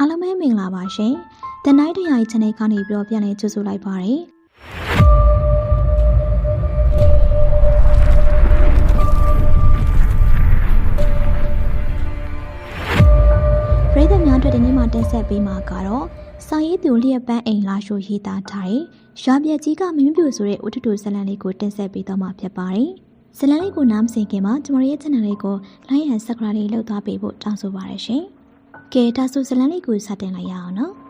အားလုံးပဲမင်္ဂလာပါရှင်။ The Night တရားရဲ့ channel ကနေပြီးတော့ပြန်လည်ကြိုဆိုလိုက်ပါရစေ။ပရိသတ်များအတွက်ဒီနေ့မှတင်ဆက်ပေးမှာကတော့စာရေးသူလျက်ပန်းအိမ်လာရှိုရေးသားထားတဲ့ရွာပြက်ကြီးကမင်းပြူဆိုတဲ့ဥထုတူဇလန်လေးကိုတင်ဆက်ပေးတော့မှာဖြစ်ပါတယ်။ဇလန်လေးကိုနားမစင်ခင်မှာကျမတို့ရဲ့ channel လေးကို like and subscribe လေးလုပ်သွားပေးဖို့တောင်းဆိုပါရရှင်။ ကဲဒါဆိုဇလန်လေးကိုစတင်လိုက်ရအောင်နော်။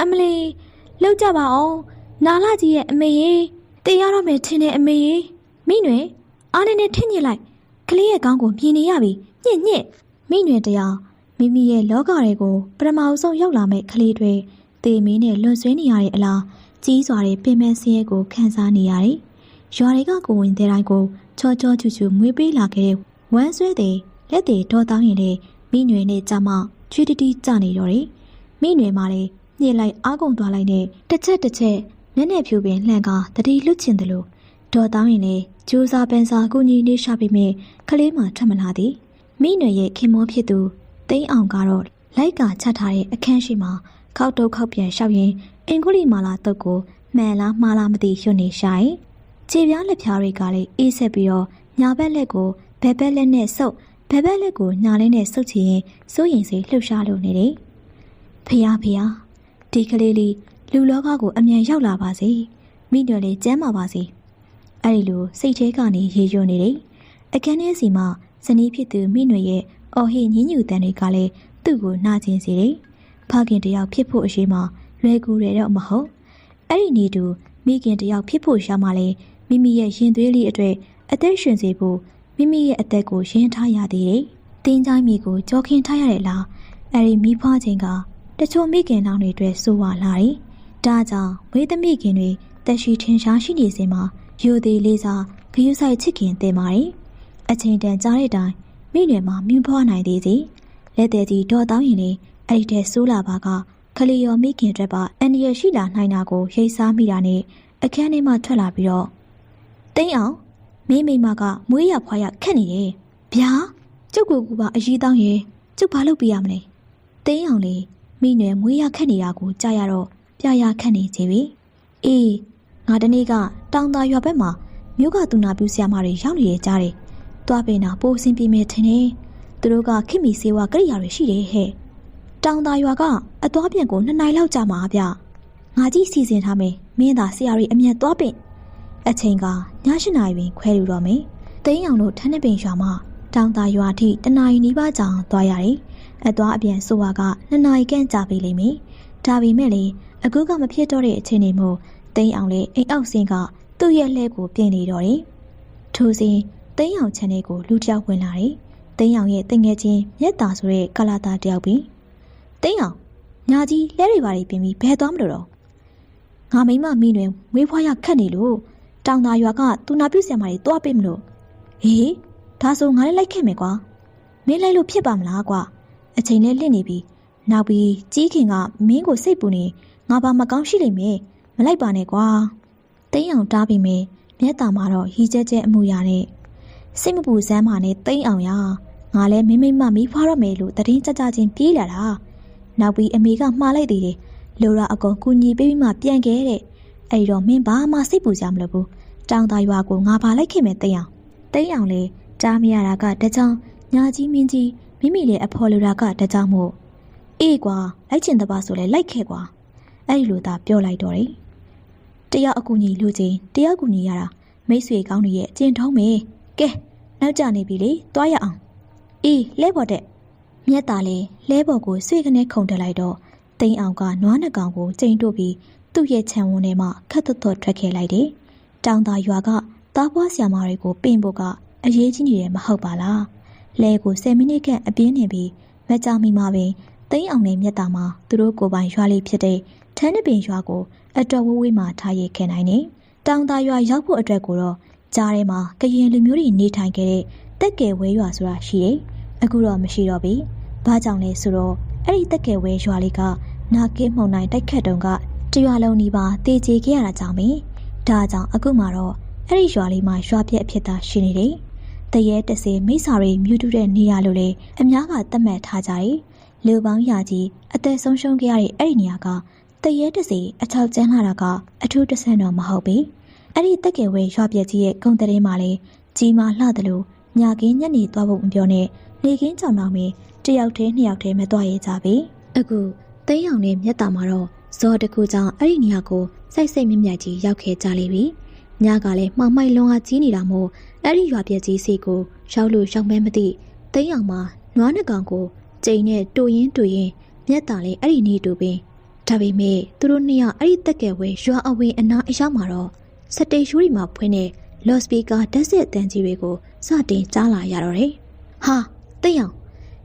အမလီလောက်ကြပါအောင်နာလာကြီးရဲ့အမေကြီးတေးရတော့မယ်ထင်တယ်အမေကြီးမိနွယ်အားနေနဲ့ထင်းညစ်လိုက်ကလေးရဲ့ကောင်းကိုမြင်နေရပြီညစ်ညစ်မိနွယ်တရားမိမိရဲ့လောကတွေကိုပထမအဆုံးရောက်လာမဲ့ကလေးတွေတေမင်းနဲ့လွန်ဆွေးနေရတဲ့အလားကြီးစွာတဲ့ပင်မဆင်းရဲကိုခံစားနေရတယ်။ ရွာတွေကကိုဝင်တဲ့တိုင်းကိုချောချောချူချူမွေးပေးလာခဲ့တဲ့ဝမ်းဆွဲတဲ့လက်တွေဒေါ်တောင်းရင်လည်းမိနွယ်နဲ့ကြမချွေးတတီကြနေတော့တယ်။မိနွယ်မှလည်းညှစ်လိုက်အားကုန်သွားလိုက်နဲ့တစ်ချက်တစ်ချက်မျက်နှာဖြူပင်လှန့်ကာတတိလွတ်ချင်တယ်လို့ဒေါ်တောင်းရင်လည်းကြိုးစားပန်းစားကိုကြီးနေရှာပြီးမြကလေးမှထွက်မလာသည်။မိနွယ်ရဲ့ခင်မောဖြစ်သူတိန်းအောင်ကတော့လိုက်ကချထားတဲ့အခန်းရှိမှာခောက်တုတ်ခောက်ပြန်လျှောက်ရင်အင်္ဂုလိမာလာတုတ်ကိုမှန်လားမှားလားမသိရွှနေရှာရင် ခြေပြားလက်ဖြားတွေကလည်းအေးဆက်ပြီးတော့ညာဘက်လက်ကိုဘက်ဘက်လက်နဲ့ဆုပ်ဘက်ဘက်လက်ကိုညာလေးနဲ့ဆုပ်ချင်ရင်စိုးရင်စိလှုပ်ရှားလို့နေတယ်။ဖေယားဖေယားဒီကလေးလေးလူလောကကိုအမြန်ရောက်လာပါစေ။မိတော်လေးကျမ်းပါပါစေ။အဲ့ဒီလိုစိတ်ထဲကနေရေရွနေတယ်။အခန်းထဲစီမှာဇနီးဖြစ်သူမိနွေရဲ့အော်ဟစ်ညင်းညူတန်တွေကလည်းသူ့ကိုနှာကျင်စေတယ်။ဖခင်တယောက်ဖြစ်ဖို့အရှိမလွယ်ကူတယ်တော့မဟုတ်။အဲ့ဒီနေတူမိခင်တယောက်ဖြစ်ဖို့ရှာမှလည်း မိမိရဲ့ရင်သွေးလေးအတွေ့အသက်ရှင်စေဖို့မိမိရဲ့အသက်ကိုရင်းထားရသေးတယ်။တင်းချိုင်းမိကိုကြောခင်ထားရတဲ့လား။အဲ့ဒီမိဖွားခြင်းကတချို့မိခင်တောင်တွေအတွက်စိုးဝါလာတယ်။ဒါကြောင့်ဝေသမီခင်တွေတက်ရှိထင်ရှားရှိနေစဉ်မှာယူသေးလေးစားဂယုဆိုင်ချစ်ခင်တင်ပါတယ်။အချိန်တန်ကြားတဲ့အတိုင်းမိနွယ်မှာမြင်းဖွားနိုင်သေးစီလက်သေးကြီးဒေါ်တောင်းရင်လေအဲ့ဒီတဲ့ဆိုးလာပါကခလီယောမိခင်အတွက်ပါအန်ဒီရရှိလာနိုင်တာကိုရိတ်စားမိတာနဲ့အခန်းထဲမှထွက်လာပြီးတော့ တိမ့်အောင်မင်းမိမကမွေးရဖွားရခက်နေတယ်ဗျာကျုပ်ကိုကူပါအရေးတောင်းရင်ကျုပ်ဘာလုပ်ပြရမလဲတိမ့်အောင်လေမိနွယ်မွေးရခက်နေတာကိုကြားရတော့ပြရခက်နေချေပြီအေးငါတနေ့ကတောင်သာရွာဘက်မှာမြို့ကသူနာပြူဆရာမတွေရောက်နေရကြတယ်တွားပင်နာပိုးစင်ပြေမယ်ထင်တယ်သူတို့ကခိမီစေဝါကရိယာတွေရှိတယ်ဟဲ့တောင်သာရွာကအသွားပြန်ကိုနှစ်နိုင်လောက်ကြာမှာဗျငါကြီးစီစဉ်ထားမယ်မင်းသာဆရာတွေအမြန်သွားပင်အချိန်ကည ၈နာရီပင်ခွဲလူတော့မယ်တိန်းအောင်တို့ထန်းနှစ်ပင်ရွာမှာတောင်သာရွာထိတနာရီနီးပါးကြာအောင်သွားရတယ်အသွားအပြန်ဆိုဝါကနှစ်နာရီခန့်ကြာပြီလိမ့်မယ်ဒါပေမဲ့လေအခုကမဖြစ်တော့တဲ့အချိန်နေမို့တိန်းအောင်လေအိမ်အောက်ဆင်းကသူ့ရဲ့လှဲကိုပြင်နေတော့တယ်ထိုစဉ်တိန်းအောင်ချန်တဲ့ကိုလူတစ်ယောက်ဝင်လာတယ်တိန်းအောင်ရဲ့တငယ်ချင်းမြက်တာဆိုတဲ့ကလာတာတယောက်ပြီးတိန်းအောင်ညာကြီးလဲတွေပါတွေပြင်ပြီးဘယ်သွားမလို့တော့ငါမိမမိတွင်မွေးဖွားရခတ်နေလို့ တောင်သာရွာကသူနာပြုဆရာမတွေတွားပေးမလို့ဟေးဒါဆိုငါလည်းလိုက်ခဲ့မယ်ကွာမင်းလိုက်လို့ဖြစ်ပါမလားကွာအချိန်နဲ့လင့်နေပြီနောက်ပြီးကြီးခင်ကမင်းကိုစိတ်ပူနေငါဘာမကောင်းရှိလိမ့်မယ်မလိုက်ပါနဲ့ကွာတိန်းအောင်တားပြီးမယ်မြက်တာမှာတော့ရီကျဲကျဲအမှုရနဲ့စိတ်မပူစမ်းပါနဲ့တိန်းအောင်ရငါလည်းမင်းမိမမီးဖွားရမယ်လို့တရင်ကြကြချင်းပြေးလာတာနောက်ပြီးအမေကမှားလိုက်သေးတယ်လိုရာအကောင်ကူညီပေးပြီးမှပြန်ခဲ့တဲ့ အဲ့တော့မင်းဘာမှစိတ်ပူကြမလို့ဘူးတောင်သားရွာကိုငါပါလိုက်ခင်မဲ့တိန်းအောင်တိန်းအောင်လေကြားမရတာကတကြောင်ညာကြီးမင်းကြီးမိမိလေအဖော်လိုတာကတကြောင်မို့အေးကွာလိုက်ချင်တပါဆိုလဲလိုက်ခဲ့ကွာအဲ့ဒီလိုသာပြောလိုက်တော့တယ်တယောက်အကူညီလူချင်းတယောက်ကူညီရတာမိတ်ဆွေကောင်းတွေရဲ့အကျင့်ထုံးမေကဲနောက်ကျနေပြီလေတွားရအောင်အေးလဲပေါ်တဲ့မြက်သားလေလဲပေါ်ကိုဆွေကနေခုန်တက်လိုက်တော့တိန်အောင်ကနွားနှကောင်ကိုချိန်တို့ပြီး သူ့ရဲ့ခြံဝန်းထဲမှာခတ်သွတ်သွတ်ထွက်ခဲ့လိုက်တယ်တောင်သာရွာကသားပွားဆရာမတွေကိုပင်ဖို့ကအရေးကြီးနေတယ်မဟုတ်ပါလားလဲကို10မိနစ်ခန့်အပြင်းနေပြီးမကြမီမှာပင်တိန်အောင်နဲ့မြက်သားမှာသူတို့ကိုယ်ပိုင်ရွာလေးဖြစ်တဲ့ထန်းနှပင်ရွာကိုအတော်ဝေးဝေးမှထားရခဲ့နိုင်တယ်တောင်သာရွာရောက်ဖို့အတွက်ကိုတော့ကြားထဲမှာကရင်လူမျိုးတွေနေထိုင်ခဲ့တဲ့တက်ကယ်ဝဲရွာဆိုတာရှိတယ်။အခုတော့မရှိတော့ပြီ။ဘာကြောင့်လဲဆိုတော့အဲ့ဒီတက်ကယ်ဝဲရွာလေးကနာကင်းမှုန်နိုင်တိုက်ခတ်တုံက တရွာလုံးနီးပါးတေချေခဲ့ရတာကြောင့်ပဲ။ဒါကြောင့်အခုမှတော့အဲ့ဒီရွာလေးမှာရွာပြက်အဖြစ်သာရှိနေတယ်။တရဲတစေမိစ္ဆာတွေမြူတူတဲ့နေရာလိုလေအများကသတ်မှတ်ထားကြတယ်။လူပေါင်းရာကြီးအသက်ဆုံးရှုံးခဲ့ရတဲ့အဲ့ဒီနေရာကတရဲတစေအချောက်ကျန်းလာတာကအထူးတဆန်တော့မဟုတ်ဘူး။အဲ့ဒီတက်ကယ်ဝဲရွာပြက်ကြီးရဲ့ဂုံတရင်မှာလေကြီးမာလှတယ်လို့ညကင်းညနေသွားဖို့မပြောနဲ့နေကင်းကြောင်တော့မင်းတယောက်တည်းနှစ်ယောက်တည်းမသွားရကြပြီ။အခုသိန်းအောင်နဲ့မြတ်တာမှာတော့ ဇော်တကူကြောင့်အဲ့ဒီနေရာကိုစိုက်စိတ်မြင့်မြတ်ကြီးရောက်ခဲ့ကြလိမ့်ပြီ။ညကလည်းမှောင်မိုက်လွန်အားကြီးနေတာမို့အဲ့ဒီရွာပြက်ကြီးစီကိုရောက်လို့ရောက်မဲမသိသိန်းအောင်မှာနွားနှကောင်ကိုကျိန်နဲ့တူရင်တူရင်မြတ်တာလည်းအဲ့ဒီနေတူပင်ဒါပေမဲ့သူတို့နှစ်ယောက်အဲ့ဒီတက်ကယ်ဝဲရွာအဝင်အနာအရောက်မှာတော့စတေရှူရီမှာဖွင့်တဲ့လော့စပီကာဓာတ်ဆက်အတန်ကြီးတွေကိုစတင်ကြားလာရတော့တယ်။ဟာသိအောင်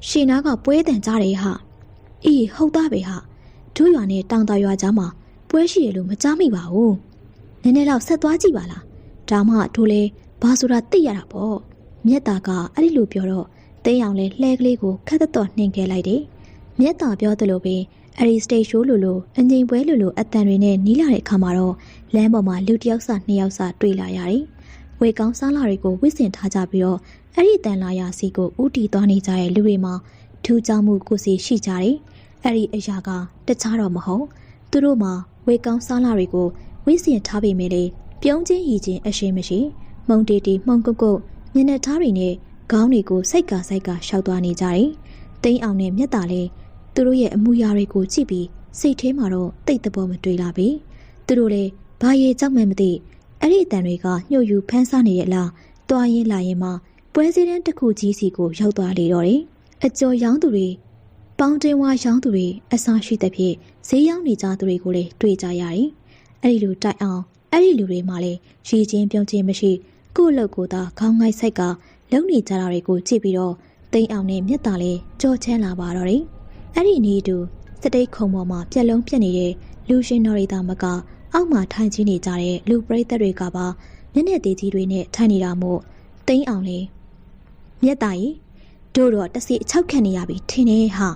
ရှင်နာကပွဲတန်ကြားတယ်ဟာ။အေးဟုတ်သားပဲဟာ။ တို့ရွာနဲ့တောင်တာရွာကြားမှာပွဲရှိရလို့မကြားမိပါဘူး။နည်းနည်းတော့ဆက်သွားကြည့်ပါလား။ဒါမှတို့လေဘာဆိုတာသိရတာပေါ့။မြက်တာကအဲ့ဒီလိုပြောတော့သိအောင်လဲလှဲကလေးကိုခက်သက်တော့နှင်ခဲ့လိုက်တယ်။မြက်တာပြောသလိုပဲအဲ့ဒီစတေရှိုးလိုလိုအငိမ်ပွဲလိုလိုအတန်တွေနဲ့နီးလာတဲ့အခါမှာတော့လမ်းပေါ်မှာလူတစ်ယောက်စနှစ်ယောက်စတွေ့လာရတယ်။ဝေကောင်းစားလာတွေကိုဝစ်စင်ထားကြပြီးတော့အဲ့ဒီတန်လာရာစီကိုဥတီသွားနေကြတဲ့လူတွေမှာထူးခြားမှုကိုစီရှိကြတယ်။ အဲ့ဒီအရာကတခြားတော့မဟုတ်သူတို့မှာဝေကောင်းစားလာတွေကိုဝစ်စင်ထားပေမဲ့လေပြုံးချင်းရည်ချင်းအရှိမရှိမုံတီတီမှုန်ကုတ်ကုတ်ညနေသားတွေနဲ့ခေါင်းတွေကိုစိတ်ကာစိတ်ကာရှောက်သွားနေကြတယ်။တိန်းအောင်နဲ့မြတ်တာလေးသူတို့ရဲ့အမှုရာတွေကိုကြည့်ပြီးစိတ်ထဲမှာတော့တိတ်တဘောမတွေ့လာပြီသူတို့လည်းဘာရေကြောက်မှန်းမသိအဲ့ဒီအတန်တွေကညှို့ယူဖန်းစားနေရဲ့လားတွားရင်လာရင်မှပွဲစည်းတန်းတစ်ခုကြီးစီကိုရောက်သွားလေတော့တယ်အကျော်ရောင်းသူတွေ ပေါင်းတင်ဝါရောင်းသူတွေအစားရှိတဲ့ဖြင့်ဈေးရောင်းနေကြသူတွေကိုလည်းတွေ့ကြရတယ်အဲ့ဒီလိုတိုက်အောင်အဲ့ဒီလူတွေမှလည်းရည်ချင်းပြုံးချင်းမရှိကိုယ့်လောက်ကိုသာခေါင်းငိုက်ဆိုင်ကလုံနေကြတာတွေကိုကြည့်ပြီးတော့တိမ်အောင်နဲ့မြတ်တာလေးကြောချမ်းလာပါတော့တယ်အဲ့ဒီနေတူစတိတ်ခုံပေါ်မှာပြက်လုံးပြက်နေတဲ့လူရှင်တော်တွေသာမကအောက်မှာထိုင်ကြီးနေကြတဲ့လူပရိသတ်တွေကပါမျက်နှာသေးကြီးတွေနဲ့ထိုင်နေတာမို့တိန်းအောင်လေမြက်တာကြီးတို့တော့တစီအချောက်ခံနေရပြီထင်နေဟာ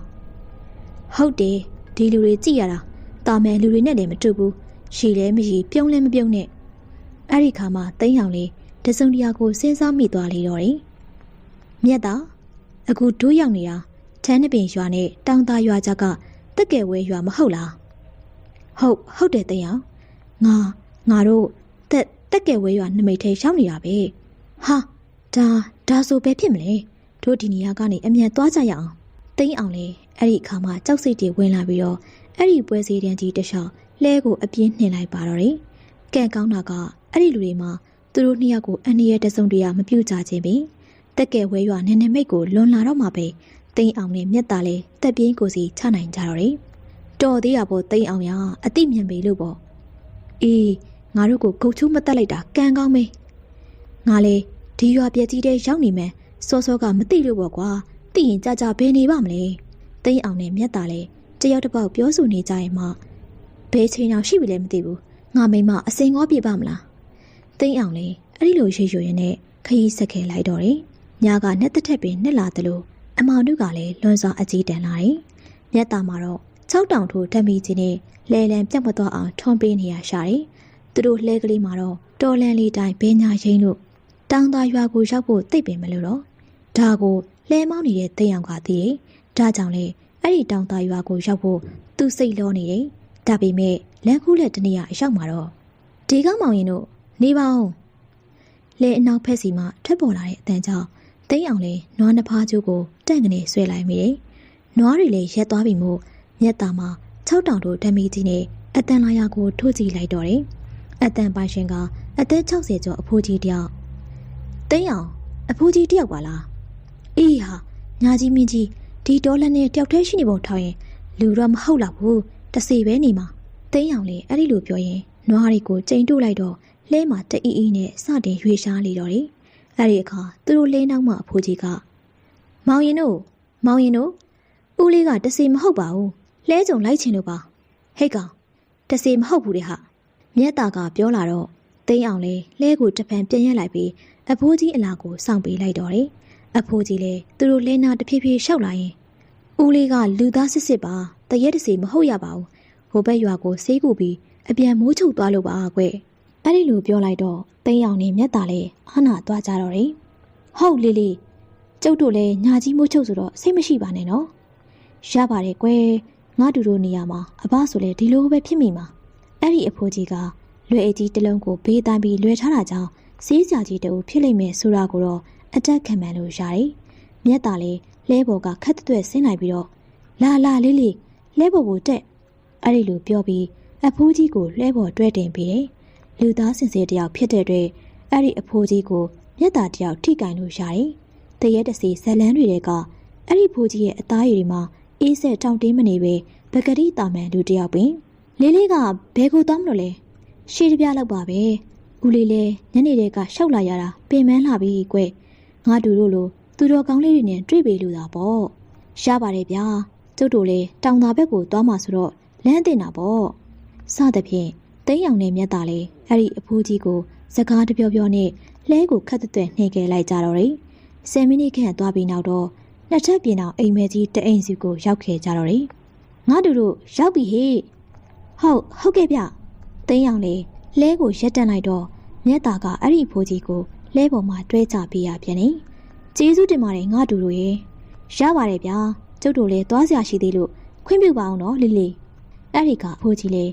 ဟုတ်တယ်ဒီလူတွေကြည့်ရတာတာမယ်လူတွေနဲ့လည်းမတူဘူးရှည်လည်းမရှိပြုံးလည်းမပြုံးနဲ့အဲ့ဒီခါမှာတိန်းအောင်လေတစုံတရာကိုစဉ်းစားမိသွားလေတော့တယ်မြက်တာအခုတို့ရောက်နေတာထန်းနှပင်ရွာနဲ့တောင်သားရွာကြကတက်ကယ်ဝဲရွာမဟုတ်လားဟုတ်ဟုတ်တယ်တဲ့အောင်ငါငါတို့တက်တက်ကယ်ဝဲရွာနမိတ်ထဲရောက်နေတာပဲဟာဒါဒါဆိုပဲဖြစ်မလဲတို့ဒီနေရာကနေအမြန်သွားကြရအောင်တိမ့်အောင်လေ အဲ့ဒီအခါမှာကြောက်စိတ်တွေဝင်လာပြီးတော့အဲ့ဒီပွဲစည်းတန်းကြီးတခြားလဲကိုအပြင်းနှင်လိုက်ပါတော့တယ်ကဲကောင်းတာကအဲ့ဒီလူတွေမှာသူတို့နှစ်ယောက်ကိုအန်ဒီရဲ့တစုံတရာမပြုတ်ကြခြင်းပင်တက်ကယ်ဝဲရွာနည်းနည်းမိတ်ကိုလွန်လာတော့မှပဲတိမ်အောင်နဲ့မြက်တာလဲတက်ပြင်းကိုစီချနိုင်ကြတော့တယ်။တော်သေးရပေါ့တိမ်အောင်ရအတိမြန်ပေလို့ပေါ့။အေးငါတို့ကိုဂုတ်ချူးမတက်လိုက်တာကံကောင်းမေး။ငါလေဒီရွာပြက်ကြီးတဲ့ရောက်နေမယ်စောစောကမသိလို့ပေါ့ကွာ။သိရင်ကြကြဘယ်နေပါမလဲ။ တိမ်အောင်နဲ့မြက်တာလဲတယောက်တစ်ပေါက်ပြောဆိုနေကြရင်မှဘယ်ချိန်အောင်ရှိပြီလဲမသိဘူး။ငါမိမအစင်ငေါပြပါမလား။တိမ်အောင်လေအဲ့ဒီလိုရွှေရွှေရင်းနဲ့ခရီးဆက်ခဲလိုက်တော့တယ်။ညာကနှက်တစ်ထက်ပင်နှစ်လာသလိုအမောင်တို့ကလည်းလွန်စွာအကြီးတန်းလာတယ်။မြတ်တာမှာတော့၆တောင်ထိုးဓမီကြီးနဲ့လဲလံပြတ်မသွားအောင်ထွန်ပေးနေရရှာတယ်။သူတို့လှဲကလေးမှာတော့တော်လန်လေးတိုင်းဘဲညာရင်းလို့တောင်သာရွာကိုရောက်ဖို့သိပ်ပင်မလို့တော့ဒါကိုလှဲမောင်းနေတဲ့တိတ်အောင်ကသိတယ်။ ဒါကြောင့်လေအဲ့ဒီတောင်သာရွာကိုရောက်ဖို့သူစိတ်လောနေတယ်။ဒါပေမဲ့လမ်းကူးလက်တနေရအရောက်မှာတော့ဒီကောင်းမောင်ရင်တို့နေပါဦး။လဲအနောက်ဖက်စီမှထွက်ပေါ်လာတဲ့အတန်ကြောင့်တိတ်အောင်လဲနွားနှစ်ဖားကျိုးကိုတန့်ကနေဆွဲလိုက်မိတယ်။နွားတွေလည်းရက်သွားပြီမို့မြက်တာမှာ6တောင်တို့ဓမီကြီးနဲ့အတန်လာရကိုထိုးကြည့်လိုက်တော့တယ်။အတန်ပိုင်ရှင်ကအသက်60ကျော်အဖိုးကြီးတယောက်တိတ်အောင်အဖိုးကြီးတယောက်ပါလား။အေးဟာညာကြီးမင်းကြီး ဒီဒေါ်လာနဲ့တယောက်တည်းရှိနေပုံထောက်ရင်လူတော့မဟုတ်တော့ဘူးတစီပဲနေမှာတိတ်အောင်လေအဲ့ဒီလိုပြောရင်နွားတွေကိုချိန်တုတ်လိုက်တော့လဲမှာတအီအီနဲ့စတင်ရွေရှားလေတော့တယ်။အဲ့ဒီအခါသူတို့လဲနောက်မှအဖိုးကြီးကမောင်ရင်တို့မောင်ရင်တို့ဦးလေးကတစီမဟုတ်ပါဘူးလဲကြုံလိုက်ချင်လို့ပါဟိတ်ကောင်တစီမဟုတ်ဘူးတဲ့ဟာမြတ်တာကပြောလာတော့တိန်းအောင်လဲလဲကိုတဖန်ပြန်ရက်လိုက်ပြီးအဖိုးကြီးအလာကိုစောင့်ပေးလိုက်တော့တယ်အဖိုးကြီးလဲသူတို့လဲနာတဖြည်းဖြည်းရှောက်လာရင် ဦးလေးကလူသားစစ်စစ်ပါတရက်တစီမဟုတ်ရပါဘူးဟိုဘက်ရွာကိုဆေးကူပြီးအပြန်မိုးချုပ်သွားလို့ပါကွအဲ့ဒီလိုပြောလိုက်တော့တိန်အောင်နဲ့မျက်တာလဲအာနာသွားကြတော့တယ်ဟုတ်လေးလေးကျုပ်တို့လည်းညာကြီးမိုးချုပ်ဆိုတော့စိတ်မရှိပါနဲ့နော်ရပါတယ်ကွယ်ငါတူတို့နေရာမှာအဘဆိုလဲဒီလိုပဲဖြစ်မိမှာအဲ့ဒီအဖိုးကြီးကလွယ်အကြီးတစ်လုံးကိုဘေးတိုင်းပြီးလွယ်ထားတာကြောင့်စေးကြကြီးတူဖြစ်လိမ့်မယ်ဆိုတာကိုတော့အတက်ခံမှန်လို့ရတယ်မျက်တာလဲ လဲဘော်ကခက်တွဲ့ဆင်းလိုက်ပြီးတော့လာလာလေးလေးလဲဘော်ကိုတက်အဲ့ဒီလိုပြောပြီးအဖိုးကြီးကိုလဲဘော်တွဲတင်ပြီးတယ်လူသားစင်စစ်တယောက်ဖြစ်တဲ့အတွက်အဲ့ဒီအဖိုးကြီးကိုမျက်တာတယောက်ထိကင်လို့ရတယ်တရဲတစီဇလန်းတွေကအဲ့ဒီဖိုးကြီးရဲ့အသားရည်တွေမှာအေးဆက်တောင့်တင်းမနေပဲပကတိတာမန်လူတယောက်ပင်လေးလေးကဘဲကိုတောင်းလို့လဲရှေးတပြားလောက်ပါပဲဦးလေးလဲညနေတည်းကရှောက်လာရတာပင်မလာပြီကွငါတူတို့လို သူတော်ကောင်းလေးတွေနဲ့တွေ့ပေလို့တာပေါ့ရပါတယ်ဗျာကျုပ်တို့လည်းတောင်သာဘက်ကိုသွားမှာဆိုတော့လမ်းတင်တာပေါ့စသဖြင့်တိတ်ရောင်နဲ့မြတ်တာလေအဲ့ဒီအဖိုးကြီးကိုစကားတပြောပြောနဲ့လဲကိုခတ်တဲ့နှိမ်ခဲ့လိုက်ကြတော့တယ်ဆယ်မိနစ်ခန့်သွားပြီးနောက်တော့နှစ်ထပ်ပြင်အောင်အိမ်မဲကြီးတအိမ်စီကိုရောက်ခဲ့ကြတော့တယ်ငါတို့တို့ရောက်ပြီဟေ့ဟုတ်ဟုတ်ကဲ့ဗျတိတ်ရောင်လေလဲကိုရက်တန့်လိုက်တော့မြတ်တာကအဲ့ဒီဖိုးကြီးကိုလဲပေါ်မှာတွဲချပေးရပြန်နေ ကျေးဇူးတင်ပါတယ်ငါတို့တို့ရေရပါတယ်ဗျာကျုပ်တို့လည်းသွားစရာရှိသေးလို့ခွင့်ပြုပါအောင်နော်လီလီအဲ့ဒီကအဖိုးကြီးလေ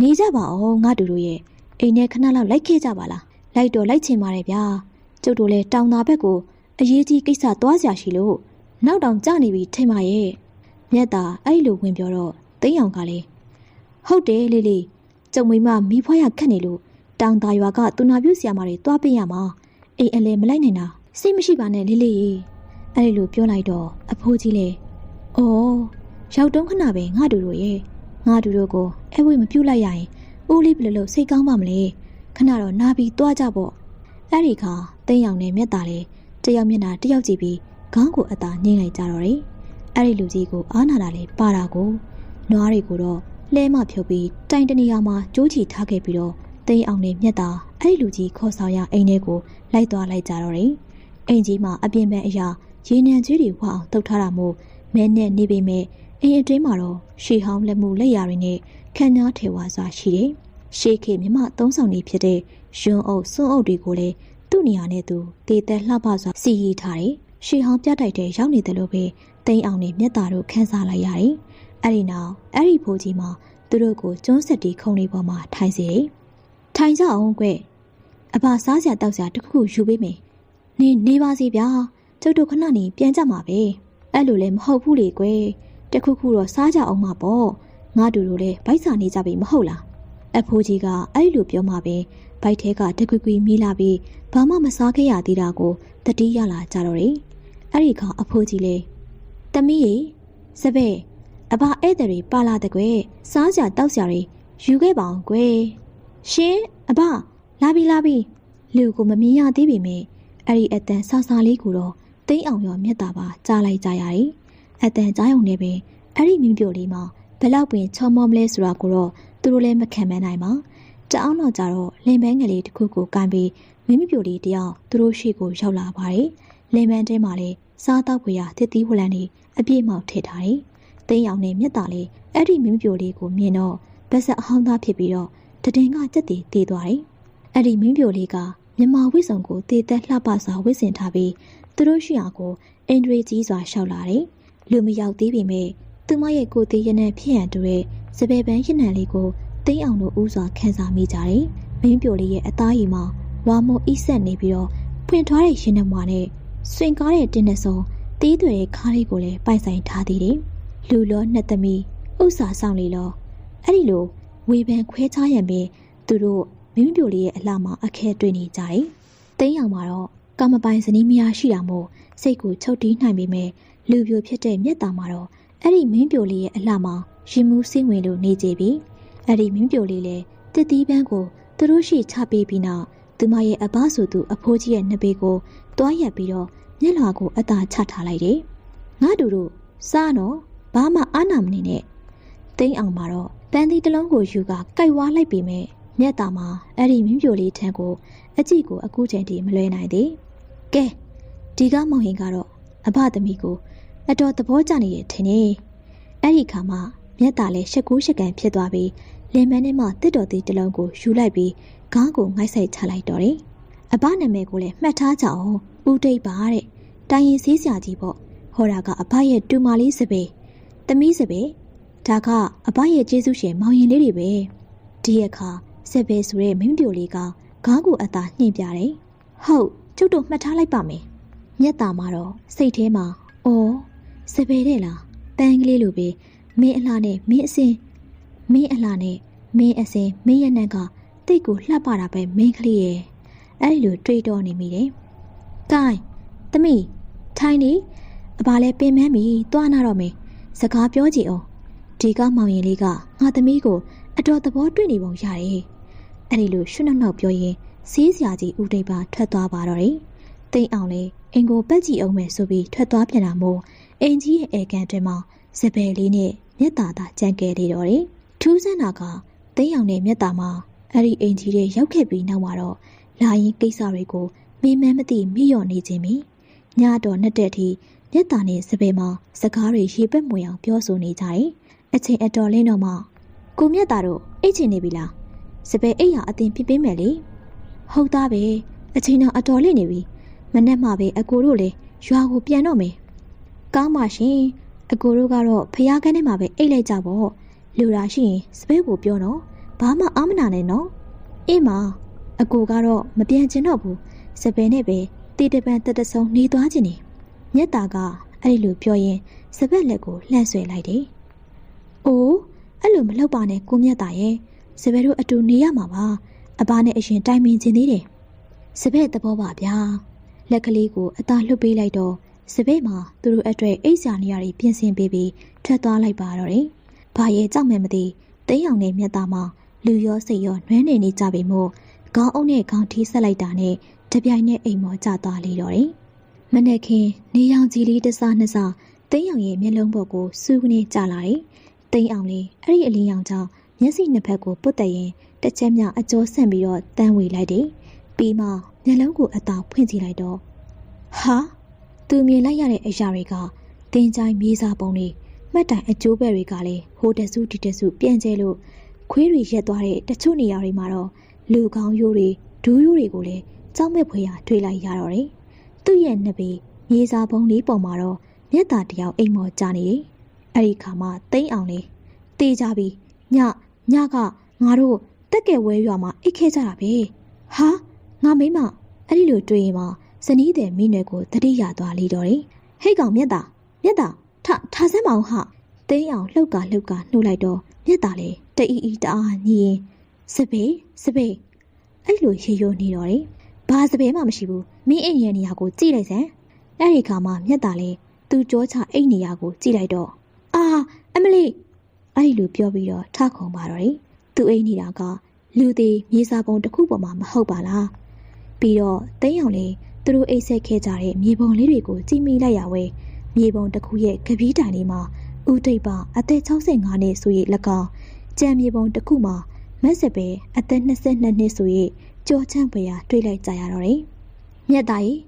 နေကြပါအောင်ငါတို့တို့ရဲ့အိမ်ထဲခဏလောက်လိုက်ခဲ့ကြပါလားလိုက်တော့လိုက်ချင်ပါတယ်ဗျာကျုပ်တို့လည်းတောင်သာဘက်ကိုအရေးကြီးကိစ္စသွားစရာရှိလို့နောက်တောင်ကြနေပြီထိမရဲ့မြတ်တာအဲ့လိုဝင်ပြောတော့သိအောင်ကလေဟုတ်တယ်လီလီကျုံမိမမိဖွားရခက်နေလို့တောင်သာရွာကသူနာပြုဆရာမတွေတွားပေးရမှာအိမ်အလဲမလိုက်နိုင်တာ စိတ်မရှိပါနဲ့လေးလေးအဲ့ဒီလိုပြောလိုက်တော့အဖိုးကြီးလေအော်ရောက်တုံးခဏပဲငါတို့တို့ရဲ့ငါတို့တို့ကိုအဲ့ဝိမပြုတ်လိုက်ရရင်ဦးလေးဘယ်လိုလုပ်စိတ်ကောင်းပါမလဲခဏတော့နာပြီးသွားကြပေါ့အဲ့ဒီခါတင်းရောင်နဲ့မျက်ตาလေတယောက်မျက်နှာတယောက်ကြည့်ပြီးခေါင်းကိုအသာညှိလိုက်ကြတော့တယ်အဲ့ဒီလူကြီးကိုအားနာတာလေပါတာကိုနွားတွေကိုတော့လဲမဖြုတ်ပြီးတိုင်တနေရာမှာကြိုးချီထားခဲ့ပြီးတော့တိန်အောင်နဲ့မြက်တာအဲ့ဒီလူကြီးခေါ်ဆောင်ရအိမ်ထဲကိုလိုက်သွားလိုက်ကြတော့တယ်။ အိမ်ကြီးမှာအပြင်ပန်းအရာရေနံကြီးတွေဝအောင်တုတ်ထားတာမို့မဲနဲ့နေပေမဲ့အိမ်အတွင်းမှာတော့ရှေဟောင်းလက်မှုလက်ရာတွေနဲ့ခန်းညားထေဝါစွာရှိတယ်။ရှေးခေမြမသုံးဆောင်နေဖြစ်တဲ့ရွံအုပ်စွန်းအုပ်တွေကိုလည်းသူ့နေရာနဲ့သူတည်သက်လှပစွာစီရီထားတယ်။ရှေဟောင်းပြတိုက်တဲ့ရောက်နေတယ်လို့ပဲတိန်အောင်နဲ့မြက်တာတို့ခန်းစားလိုက်ရတယ်။အဲ့ဒီနောက်အဲ့ဒီဖိုးကြီးမှာသူတို့ကိုကျွန်းဆက်တီခုံလေးပေါ်မှာထိုင်စေတယ်။ထိုင်ကြအောင်ကွအဘစားစရာတောက်စရာတခုခုယူပေးမယ်။ နေနေပါစီဗျာ။ကျုပ်တို့ခဏနေပြန်ကြမှာပဲ။အဲ့လိုလည်းမဟုတ်ဘူးလေကွယ်။တခုခုတော့စားကြအောင်မှာပေါ့။ငါတို့တို့လည်းဗိုက်စာနေကြပြီမဟုတ်လား။အဖိုးကြီးကအဲ့လိုပြောမှပဲဗိုက်ထဲကတကွကွီမိလာပြီးဘာမှမစားခဲ့ရသေးတာကိုတတိရလာကြတော့တယ်။အဲ့ဒီကအဖိုးကြီးလေတမီးရေစပည့်အဘဧည့်သည်တွေပါလာတဲ့ကွယ်စားကြတောက်ကြတွေယူခဲ့ပါအောင်ကွယ်ရှင်အဘလာပြီလာပြီလူကိုမမြင်ရသေးပေမဲ့ အဲ့ဒီအတန်ဆာဆာလေးကိုတော့တိမ့်အောင်ရောမျက်တာပါကြားလိုက်ကြရတယ်အတန်ကြားုံနဲ့ပဲအဲ့ဒီမင်းပြိုလေးမှာဘလောက်ပင်ချောမောမလဲဆိုတာကိုတော့သူတို့လည်းမခံမနိုင်ပါတအောင်တော့ကြတော့လင်ပန်းငယ်လေးတစ်ခုကိုကန်ပြီးမင်းပြိုလေးတယောက်သူတို့ရှိကိုရောက်လာပါတယ်လင်ပန်းတဲမှာလည်းစားတော့ခွေရတစ်သီးဝလန်နေအပြည့်မောက်ထည့်ထားတယ်။တင်းရောင်နဲ့မြက်တာလေးအဲ့ဒီမင်းပြိုလေးကိုမြင်တော့ဗက်ဆက်အဟောင်းသားဖြစ်ပြီးတော့တည်င်းကကြက်တည်တည်သွားတယ်။အဲ့ဒီမင်းပြိုလေးက မြန်မာဝိစုံကိုတည်သက်လှပစွာဝစ်စင်ထားပြီးသူတို့ရှိရာကိုအင်ဒရီကြီးစွာရှောက်လာတယ်။လူမရောက်သေးပေမဲ့သူမရဲ့ကိုသေးရနဲ့ဖြစ်ရန်တူတဲ့စပယ်ပန်းရနံလေးကိုတင်းအောင်တို့ဥစွာခန်းစားမိကြတယ်။မင်းပြိုလေးရဲ့အသားရည်မှာဝါမုံအိဆက်နေပြီးတော့ဖွင့်ထားတဲ့ရှင်နှမွားနဲ့ဆွင်ကားတဲ့တင်းနဲ့စုံတီးသွဲတဲ့ခါးလေးကိုလည်းပိုက်ဆိုင်ထားသေးတယ်။လူလောနှစ်သမီးဥစ္စာဆောင်လေလောအဲ့ဒီလိုဝေဖန်ခွဲခြားရံပဲသူတို့ မင်းပြိုလေးရဲ့အလှမှာအခဲတွေ့နေကြတယ်။တင်းအောင်မှာတော့ကမပိုင်စနီးမယားရှိတာမို့စိတ်ကိုချုပ်တီးနိုင်ပေမဲ့လူပြိုဖြစ်တဲ့မျက်တာမှာတော့အဲ့ဒီမင်းပြိုလေးရဲ့အလှမှာရင်မှုစိတ်ဝင်လို့နေကြပြီ။အဲ့ဒီမင်းပြိုလေးလည်းတစ်တီးပန်းကိုသူတို့ရှိချပေးပြီးနောက်သူမရဲ့အဘဆိုသူအဖိုးကြီးရဲ့နှစ်ပေကိုတွားရက်ပြီးတော့မျက်လွှာကိုအသာချထားလိုက်တယ်။ငါတို့တို့စားတော့ဘာမှအာနာမနေနဲ့။တိမ့်အောင်မှာတော့ပန်းသီးတစ်လုံးကိုယူကကြိုက်ဝါလိုက်ပြီးမဲ့ မျက်တာမှာအဲ့ဒီမင်းပြိုလေးထန်းကိုအကြည့်ကိုအခုချိန်ထိမလွဲနိုင်သေး။ကဲဒီကမောင်ဟင်ကတော့အဘသမီးကိုအတော်သဘောကျနေရထင်နေ။အဲ့ဒီခါမှမျက်တာလဲရှက်ကူးရှက်ကန်ဖြစ်သွားပြီးလင်မန်းထဲမှာတစ်တော်သေးတစ်လုံးကိုယူလိုက်ပြီးခေါင်းကိုငိုက်ဆိုင်ချလိုက်တော့တယ်။အဘနာမည်ကိုလည်းမှတ်ထားကြအောင်ဦးတိတ်ပါတဲ့။တိုင်းရင်စည်းစရာကြီးပေါ့။ဟောတာကအဘရဲ့တူမလေးစပယ်။သမီးစပယ်။ဒါကအဘရဲ့ကျေးဇူးရှင်မောင်ရင်လေးတွေပဲ။ဒီအခါ စပယ်ဆိုတဲ့မင်းပြိုလေးကခေါင်းကိုအသာနှင်ပြတယ်။ဟုတ်ကျုပ်တို့မှတ်ထားလိုက်ပါမယ်။မျက်တာမှာတော့စိတ်ထဲမှာအော်စပယ်တဲ့လားတန်းကလေးလိုပဲမင်းအလှနဲ့မင်းအစင်မင်းအလှနဲ့မင်းအစင်မင်းရဲ့နက်ကတိတ်ကိုလှပ်ပါတာပဲမင်းကလေးရဲ့အဲ့ဒီလိုတွေးတော့နေမိတယ်။ကိုင်းသမီးထိုင်းနေအဘလည်းပင်မန်းပြီသွားနာတော့မယ်စကားပြောကြည့်အောင်ဒီကမောင်ရင်လေးကငါသမီးကိုအတော်သဘောတွေ့နေပုံရတယ်။ အဲ့ဒီလိုရှုနောက်နောက်ပြောရင်စီးစရာကြီးဦးတိတ်ပါထွက်သွားပါတော့တယ်။တိတ်အောင်လေအင်ကိုပက်ကြည့်အောင်မယ်ဆိုပြီးထွက်သွားပြန်တာမို့အင်ကြီးရဲ့အေကန်တွင်မှစပယ်လေးနဲ့မျက်တာသာကြံ့ခဲ့သေးတော့တယ်။ထူးဆန်းတာကတိတ်အောင်နဲ့မျက်တာမှာအဲ့ဒီအင်ကြီးရဲ့ရောက်ခဲ့ပြီးနောက်မှာတော့လာရင်ကိစ္စတွေကိုမေးမမသိမိရော့နေခြင်းပြီ။ညတော့နှစ်တက်ထိမျက်တာနဲ့စပယ်မှာစကားတွေရေပက်မွေအောင်ပြောဆိုနေကြတယ်။အချိန်အတော်လင်းတော့မှကိုမျက်တာတို့အိတ်ချင်နေပြီလား စပယ်အိတ်ရအတင်ပြပေးမယ်လေ။ဟုတ်သားပဲအချိန်တော့အတော်လင်းနေပြီ။မနေ့မှပဲအကိုတို့လည်းရွာကိုပြန်တော့မယ်။ကောင်းပါရှင်။အကိုတို့ကတော့ဖျားကန်းထဲမှာပဲအိတ်လိုက်ကြပေါ့။လူရာရှိရင်စပယ်ကိုပြောတော့ဘာမှအာမနာနဲ့နော်။အေးမအကိုကတော့မပြန်ချင်တော့ဘူး။စပယ်နဲ့ပဲတီတပန်တက်တဆုံနေသွားခြင်းနေ။မြက်တာကအဲ့ဒီလိုပြောရင်စပက်လက်ကိုလှန့်ဆွဲလိုက်တယ်။အိုးအဲ့လိုမလုပ်ပါနဲ့ကိုမြက်တာရဲ့ စပယ်တို့အတူနေရမှာပါ။အဘနဲ့အရင်တိုင်ပင်ခြင်းသေးတယ်။စပက်သဘောပါဗျာ။လက်ကလေးကိုအသာလွတ်ပေးလိုက်တော့စပက်မှာသူတို့အတွက်အိတ်စာနေရာတွေပြင်ဆင်ပေးပြီးထွက်သွားလိုက်ပါတော့တယ်။ဘာရဲ့ကြောက်မဲ့မသိတိတ်အောင်နဲ့မြက်တာမှာလူရောစိတ်ရောနှွမ်းနေနေကြပြီမို့ခေါင်းအုပ်နဲ့ခေါင်းထီးဆက်လိုက်တာနဲ့တပြိုင်နက်အိမ်မောကျသွားလေတော့တယ်။မနေ့ခင်နေရောင်ကြီးလေးတစားနှစ်စားတိတ်အောင်ရဲ့မျက်လုံးပေါ်ကိုစူးကနေကျလာတယ်။တိတ်အောင်လေးအဲ့ဒီအလင်းရောင်ကြောင့် မျက်စိနှစ်ဖက်ကိုပုတ်တက်ရင်တစ်ချက်မြအကျော်ဆန့်ပြီးတော့တန်းဝေလိုက်တယ်။ပြီးမှမျက်လုံးကိုအသာဖွင့်ကြည့်လိုက်တော့ဟာသူမြင်လိုက်ရတဲ့အရာတွေကတင်းချိုင်းမြေးစားပုံတွေမှတ်တိုင်အကျိုးပဲတွေကလည်းဟိုတစုဒီတစုပြန့်ကျဲလို့ခွေးတွေရက်သွားတဲ့တချို့နေရာတွေမှာတော့လူကောင်းရိုးတွေဒူးရိုးတွေကိုလည်းကြောက်မဲ့ဖွယ်ရာတွေ့လိုက်ရတော့တယ်။သူ့ရဲ့နှစ်ပေမြေစာပုံလေးပုံမှာတော့မျက်ตาတယောက်အိမ်မော်ကြနေတယ်။အဲ့ဒီခါမှတိမ့်အောင်လေးတေးကြပြီ။ည ညကငါတို့တက်ကယ်ဝဲရွာမှာအိတ်ခဲကြတာပဲဟာငါမိမအဲ့ဒီလိုတွေ့ရင်မှဇနီးတဲ့မိနွယ်ကိုတတိရသွားလေတော့တယ်ဟိတ်ကောင်မြတ်တာမြတ်တာထထဆမ်းမအောင်ဟသိန်းအောင်လှုပ်ကလှုပ်ကနှုတ်လိုက်တော့မြတ်တာလေတအီအီတအားညီရင်စပေစပေအဲ့လိုရေရိုနေတော့တယ်ဘာစပယ်မှမရှိဘူးမင်းအိမ်ရဲ့နေရာကိုကြည့်လိုက်စမ်းအဲ့ဒီခါမှာမြက်တာလဲသူကြောချအိမ်နေရာကိုကြည့်လိုက်တော့အာအမလီ အဲ့ဒီလိုပြောပြီးတော့ထခုံပါတော့တယ်သူ့အိမ်နေတာကလူသေးမြေစာပုံတစ်ခုပေါ်မှာမဟုတ်ပါလားပြီးတော့တိန်းအောင်လေးသူတို့အိတ်ဆက်ခဲ့ကြတဲ့မြေပုံလေးတွေကိုကြည့်မိလိုက်ရဝဲမြေပုံတစ်ခုရဲ့ကပီးတိုင်လေးမှာဦးတိတ်ပါအသက်65နှစ်ဆိုရ၎င်းကြံမြေပုံတစ်ခုမှာမက်စပဲအသက်22နှစ်ဆိုရကြောချမ်းပွေရာတွေးလိုက်ကြရတော့တယ်။မြက်သားကြီး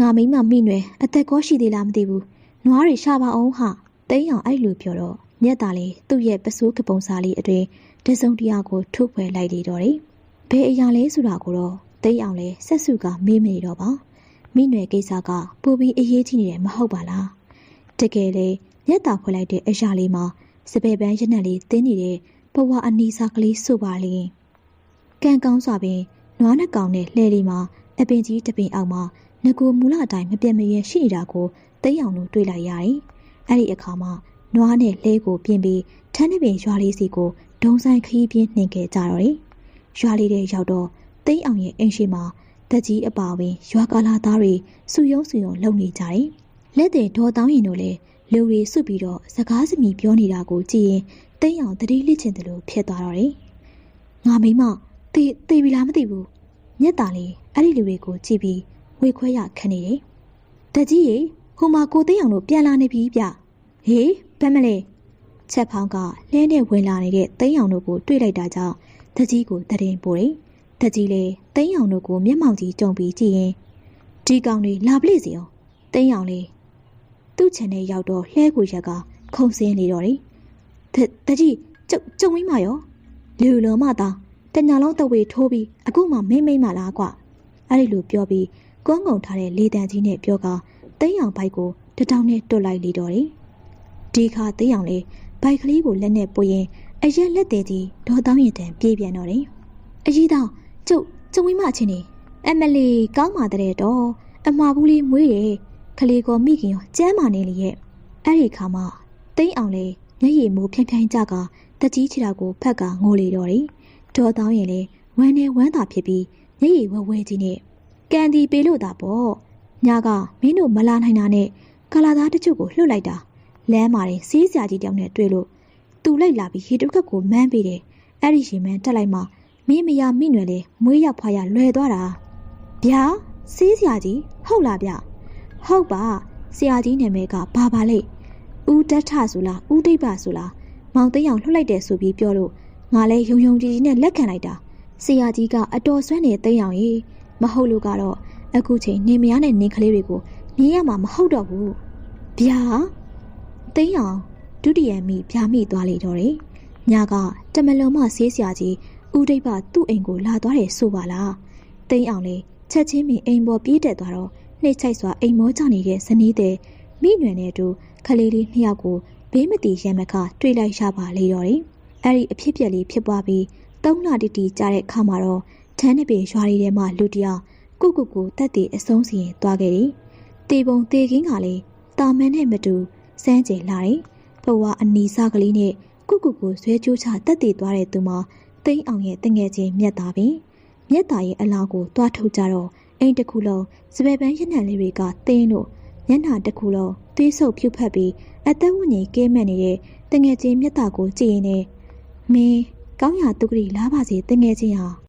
ငါမိမမိနွယ်အသက်ကောရှိသေးလားမသိဘူး။နွားတွေရှာပါအောင်ဟာတိန်းအောင်အဲ့လိုပြောတော့ မြက်သားလေးသူ့ရဲ့ပစိုးကပုံစားလေးအတွင်တစုံတရာကိုထုတ်ဖွဲလိုက်လေတော့တယ်။ဘယ်အရာလဲဆိုတာကိုတော့တိန်းအောင်လဲဆက်စုကမေးမနေတော့ပါ။မိနွယ်ကိစ္စကပူပြီးအရေးကြီးနေတယ်မဟုတ်ပါလား။တကယ်လေမြက်သားခွဲလိုက်တဲ့အရာလေးမှာစပယ်ပန်းရနက်လေးတင်းနေတဲ့ဘဝအနီးစားကလေးဆိုပါလေ။ကံကောင်းစွာပင်နွားနှကောင်နဲ့လှဲလေးမှာအပင်ကြီးတပင်အောက်မှာငကိုမူလအတိုင်းမပြတ်မရရှိနေတာကိုသိအောင်လို့တွေးလိုက်ရတယ်။အဲ့ဒီအခါမှာ နွားနဲ့လှဲကိုပြင်းပြီးထန်းတစ်ပင်ရွာလေးစီကိုဒုံဆိုင်ခရီးပြင်းနှင်ခဲ့ကြတော့တယ်။ရွာလေးတဲ့ရောက်တော့သိအောင်ရဲ့အိမ်ရှိမှာတက်ကြီးအပါဝင်ရွာကာလာသားတွေစုယုံစုယုံလုံနေကြတယ်။လက်တဲ့ဒေါ်တောင်းရင်တို့လည်းလူတွေစုပြီးတော့စကားစမြည်ပြောနေတာကိုကြည့်ရင်သိအောင်တတိလစ်ချင်တယ်လို့ဖြစ်သွားတော့တယ်။ငါမိမတေးတေးပြီလားမသိဘူး။မျက်ตาလေးအဲ့ဒီလူတွေကိုကြည့်ပြီးဝေခွဲရခနေတယ်။တကြီးရေဟိုမှာကိုသိအောင်တို့ပြန်လာနေပြီဗျ။ဟေး ဘယ်မလဲ။ချက်ဖောင်းကလဲနဲ့ဝင်လာနေတဲ့သိအောင်တို့ကိုတွေ့လိုက်တာကြောင့်တကြီးကိုတရင်ပို့တယ်။တကြီးလေသိအောင်တို့ကိုမျက်မှောင်ကြီးကြုံပြီးကြည့်ရင်ဒီကောင်တွေလာပလိစီအောင်သိအောင်လေသူ့ချန်နဲ့ရောက်တော့လှဲကိုရက်ကခုံစင်းနေတော့တယ်။တတကြီးကျုံကျုံမိမရောလူလုံးမသားတညာလုံးတဝေထိုးပြီးအခုမှမိမ့်မိမ့်မလားကွအဲ့ဒီလိုပြောပြီးကွန်းငုံထားတဲ့လေတံကြီးနဲ့ပြောကသိန်းအောင်ဘိုက်ကိုတတောင်းနဲ့တွတ်လိုက်လေတော့တယ် ဒီခါသိန်းအောင်လေးဘိုက်ကလေးကိုလက်နဲ့ပွေရင်အရက်လက်သေးကြီးဒေါ်တောင်းရင်တန်ပြေးပြန်တော့တယ်အကြီးတောင်ကျုပ်ကျုံမိမချင်းနေအမလီကောင်းပါတဲ့တော့အမှားဘူးလေးမွေးတယ်ခလေးကောမိခင်ရောကျမ်းမာနေလေရဲ့အဲ့ဒီခါမှသိန်းအောင်လေးမျက်ရည်မူဖြန့်ဖြန့်ကြကတကြီးချီတာကိုဖက်ကငိုလေတော့တယ်ဒေါ်တောင်းရင်လေဝမ်းနေဝမ်းသာဖြစ်ပြီးမျက်ရည်ဝဲဝဲကြီးနဲ့ကန်ဒီပေးလို့တာပေါ့ညကမင်းတို့မလာနိုင်တာနဲ့ကလာသားတချို့ကိုလှုပ်လိုက်တာ လမ်းမာတဲ့စီးစရာကြီးတောင်နဲ့တွေ့လို့သူလိုက်လာပြီးရေတုတ်ခတ်ကိုမန်းပေးတယ်အဲ့ဒီရှင်မန်းတက်လိုက်မှမင်းမယားမိနွယ်လေမွေးရောက်ဖွာရလွယ်သွားတာဗျာစီးစရာကြီးဟုတ်လားဗျဟုတ်ပါဆရာကြီးနာမည်ကဘာပါလိမ့်ဦးတထဆိုလားဦးဒိဗ္ဗဆိုလားမောင်သိန်းအောင်လှုပ်လိုက်တယ်ဆိုပြီးပြောလို့ငါလဲယုံယုံကြည်ကြည်နဲ့လက်ခံလိုက်တာဆရာကြီးကအတော်ဆွမ်းနေသိန်းအောင်ကြီးမဟုတ်လို့ကတော့အခုချိန်နေမရနဲ့နေကလေးတွေကိုနေရမှာမဟုတ်တော့ဘူးဗျာ သိန်းအောင်ဒုတိယမိဗျာမိသွားလေတော့တယ်ညကတမလုံးမဆေးဆရာကြီးဦးဒိဗ္ဗသူ့အိမ်ကိုလာသွားတယ်ဆိုပါလားသိန်းအောင်လေချက်ချင်းမင်းအိမ်ပေါ်ပြေးတက်သွားတော့နှိမ့်ချိုက်စွာအိမ်မောကြနေတဲ့ဇနီးတဲ့မိနွယ်နဲ့အတူခလေးလေးနှစ်ယောက်ကိုဘေးမတီရံမခတွေ့လိုက်ရပါလေတော့တယ်အဲ့ဒီအဖြစ်ပြက်လေးဖြစ်ပွားပြီးသုံးလတိတိကြာတဲ့အခါမှာတော့ထန်းတစ်ပေရွာရီထဲမှာလူတယောက်ကိုကိုကိုတက်တီအဆုံးစီရင်သွားခဲ့တယ်တေပုံတေခင်းကလည်းတာမန်နဲ့မတူ စမ်းကြယ်လာတယ်ဘဝအနီစားကလေးနဲ့ကိုကိုကိုဆွဲကြိုးချတက်တီသွားတဲ့သူမှာသိန်းအောင်ရဲ့တငယ်ချင်းမြတ်သားပင်မြတ်သားရဲ့အလောင်းကိုတွားထုတ်ကြတော့အိမ်တစ်ခုလုံးစပယ်ပန်းရညံလေးတွေကတင်းလို့မျက်နှာတစ်ခုလုံးသွေးဆုပ်ဖြူဖက်ပြီးအသက်ဝဉ္ကြီးကဲမဲ့နေတဲ့တငယ်ချင်းမြတ်သားကိုကြည့်ရင်လည်းမင်းကောင်းရာတုကတိလားပါစေတငယ်ချင်းဟာ